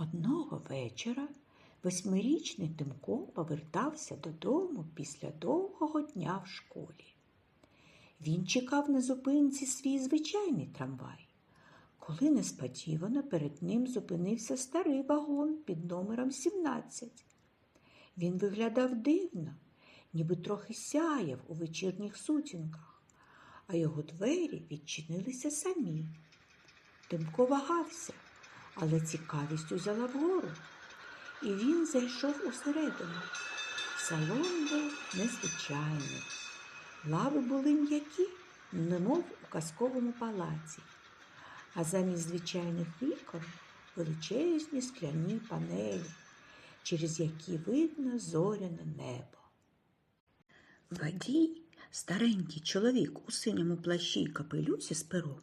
Одного вечора восьмирічний Тимко повертався додому після довгого дня в школі. Він чекав на зупинці свій звичайний трамвай, коли несподівано перед ним зупинився старий вагон під номером 17. Він виглядав дивно, ніби трохи сяяв у вечірніх сутінках, а його двері відчинилися самі. Тимко вагався, але цікавість узяла вгору, і він зайшов усередину. Салон був незвичайний. Лави були м'які, немов у казковому палаці, а замість звичайних вікон величезні скляні панелі, через які видно зоряне небо. Водій, старенький чоловік у синьому плащі й капелюсі з пером,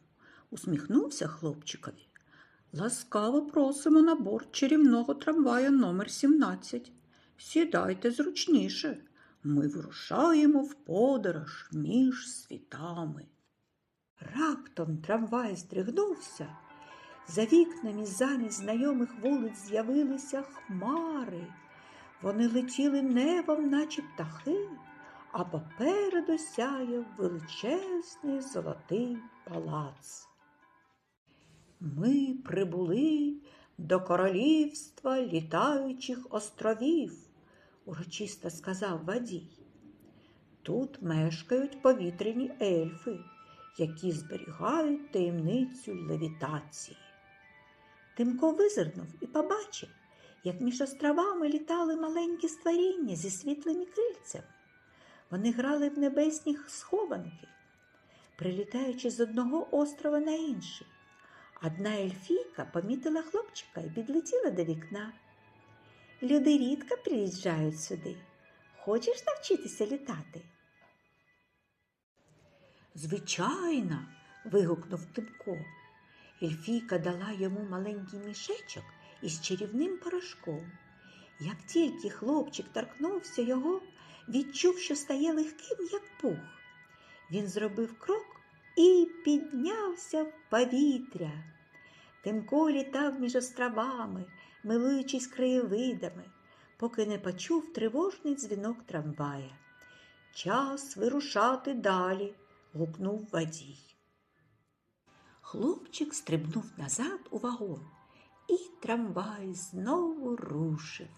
усміхнувся хлопчикові. Ласкаво просимо на борт чарівного трамвая номер 17. Сідайте зручніше. Ми вирушаємо в подорож між світами. Раптом трамвай здригнувся. За вікнами замість знайомих вулиць з'явилися хмари. Вони летіли небом, наче птахи, а попереду сяяв величезний золотий палац. Ми прибули до королівства літаючих островів, урочисто сказав водій. Тут мешкають повітряні ельфи, які зберігають таємницю левітації. Тимко визирнув і побачив, як між островами літали маленькі створіння зі світлими крильцями. Вони грали в небесні схованки, прилітаючи з одного острова на інший. Одна ельфійка помітила хлопчика і підлетіла до вікна. Люди рідко приїжджають сюди. Хочеш навчитися літати? Звичайно, вигукнув Тимко. Ельфійка дала йому маленький мішечок із чарівним порошком. Як тільки хлопчик торкнувся його, відчув, що стає легким, як пух. Він зробив крок і піднявся в повітря. Тимко літав між островами, милуючись краєвидами, поки не почув тривожний дзвінок трамвая. Час вирушати далі, гукнув водій. Хлопчик стрибнув назад у вагон, і трамвай знову рушив.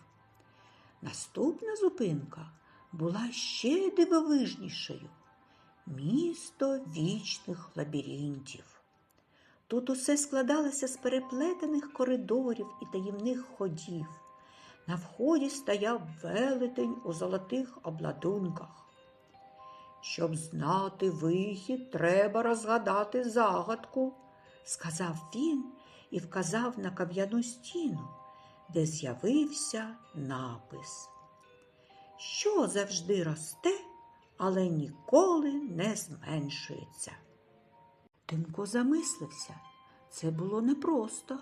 Наступна зупинка була ще дивовижнішою місто вічних лабіринтів. Тут усе складалося з переплетених коридорів і таємних ходів. На вході стояв велетень у золотих обладунках. Щоб знати вихід, треба розгадати загадку, сказав він і вказав на кам'яну стіну, де з'явився напис. Що завжди росте, але ніколи не зменшується. Тимко замислився. Це було непросто,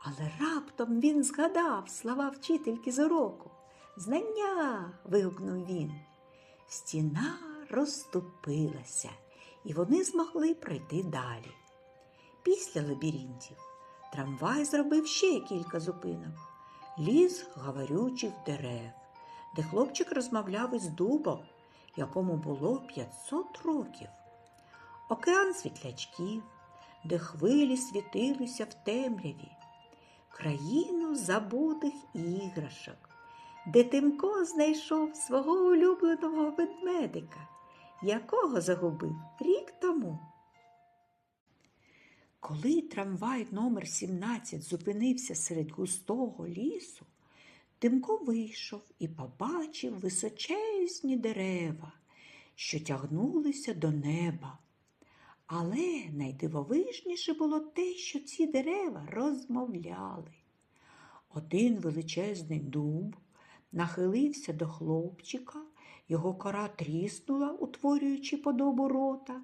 але раптом він згадав слова вчительки з уроку. Знання. вигукнув він. Стіна розступилася, і вони змогли пройти далі. Після лабіринтів трамвай зробив ще кілька зупинок, ліс говорючих дерев, де хлопчик розмовляв із дубом, якому було 500 років океан світлячків, де хвилі світилися в темряві, країну забутих іграшок, де Тимко знайшов свого улюбленого ведмедика, якого загубив рік тому. Коли трамвай номер 17 зупинився серед густого лісу, Тимко вийшов і побачив височезні дерева, що тягнулися до неба. Але найдивовижніше було те, що ці дерева розмовляли. Один величезний дуб нахилився до хлопчика, його кора тріснула, утворюючи подобу рота,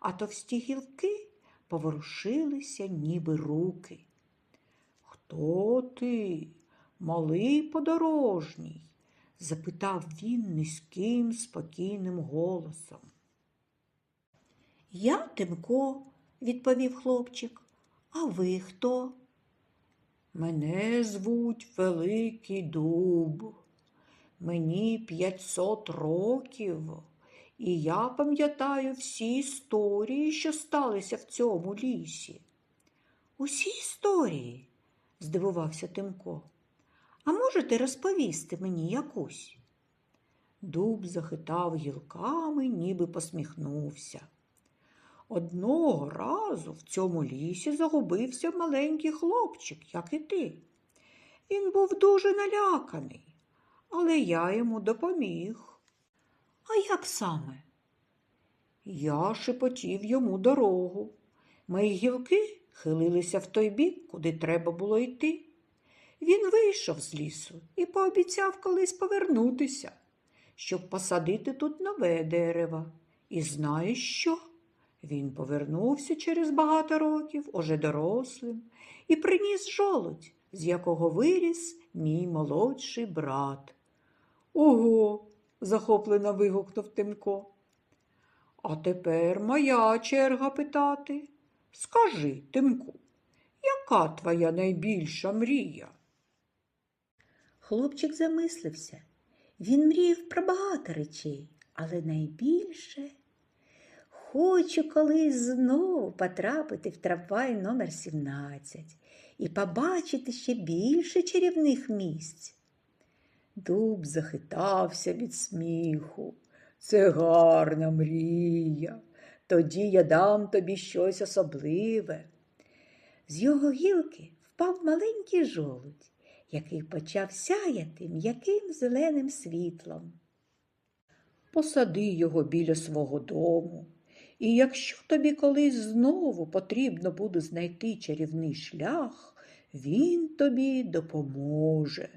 а товсті гілки поворушилися, ніби руки. Хто ти, малий подорожній? запитав він низьким, спокійним голосом. Я, Тимко, відповів хлопчик. А ви хто? Мене звуть Великий Дуб. Мені 500 років, і я пам'ятаю всі історії, що сталися в цьому лісі. Усі історії? здивувався Тимко. А можете розповісти мені якусь? Дуб захитав гілками, ніби посміхнувся. Одного разу в цьому лісі загубився маленький хлопчик, як і ти. Він був дуже наляканий, але я йому допоміг. А як саме? Я шепотів йому дорогу. Мої гілки хилилися в той бік, куди треба було йти. Він вийшов з лісу і пообіцяв колись повернутися, щоб посадити тут нове дерево. І знаєш що? Він повернувся через багато років, уже дорослим, і приніс жолудь, з якого виріс мій молодший брат. Ого. захоплено вигукнув Тимко. А тепер моя черга питати. Скажи, Тимку, яка твоя найбільша мрія? Хлопчик замислився. Він мріяв про багато речей, але найбільше хочу колись знову потрапити в трамвай номер 17 і побачити ще більше чарівних місць. Дуб захитався від сміху. Це гарна мрія. Тоді я дам тобі щось особливе. З його гілки впав маленький жолудь, який почав сяяти м'яким зеленим світлом. Посади його біля свого дому, і якщо тобі колись знову потрібно буде знайти чарівний шлях, він тобі допоможе.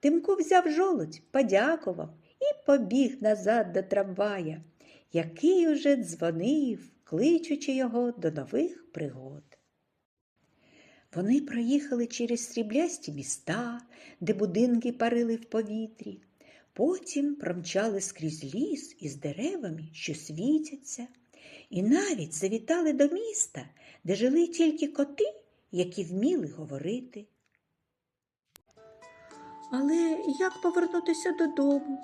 Тимко взяв жолудь, подякував і побіг назад до трамвая, який уже дзвонив, кличучи його до нових пригод. Вони проїхали через сріблясті міста, де будинки парили в повітрі, потім промчали скрізь ліс із деревами, що світяться, і навіть завітали до міста, де жили тільки коти, які вміли говорити. Але як повернутися додому?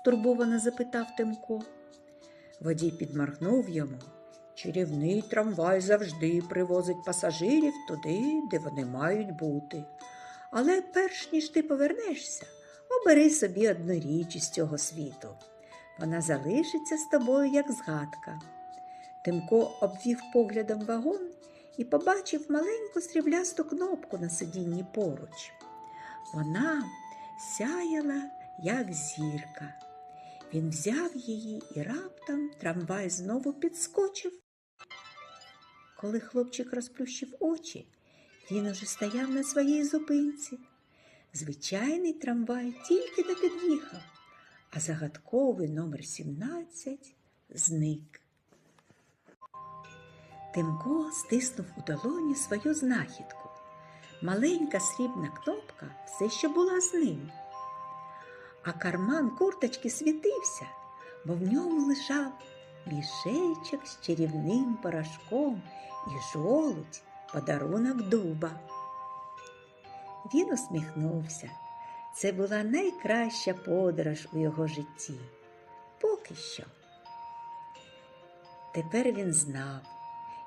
стурбовано запитав Тимко. Водій підморгнув йому. Чарівний трамвай завжди привозить пасажирів туди, де вони мають бути. Але перш ніж ти повернешся, обери собі одну річ із цього світу. Вона залишиться з тобою, як згадка. Тимко обвів поглядом вагон і побачив маленьку сріблясту кнопку на сидінні поруч. Вона сяяла, як зірка. Він взяв її і раптом трамвай знову підскочив. Коли хлопчик розплющив очі, він уже стояв на своїй зупинці. Звичайний трамвай тільки не під'їхав, а загадковий номер 17 зник. Тимко стиснув у долоні свою знахідку. Маленька срібна кнопка все ще була з ним. А карман курточки світився, бо в ньому лежав мішечок з чарівним порошком і жолудь подарунок дуба. Він усміхнувся. Це була найкраща подорож у його житті. Поки що. Тепер він знав,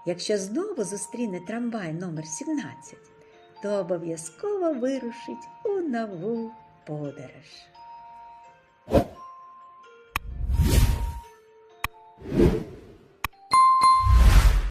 якщо знову зустріне трамвай номер 17, то обов'язково вирушить у нову подорож.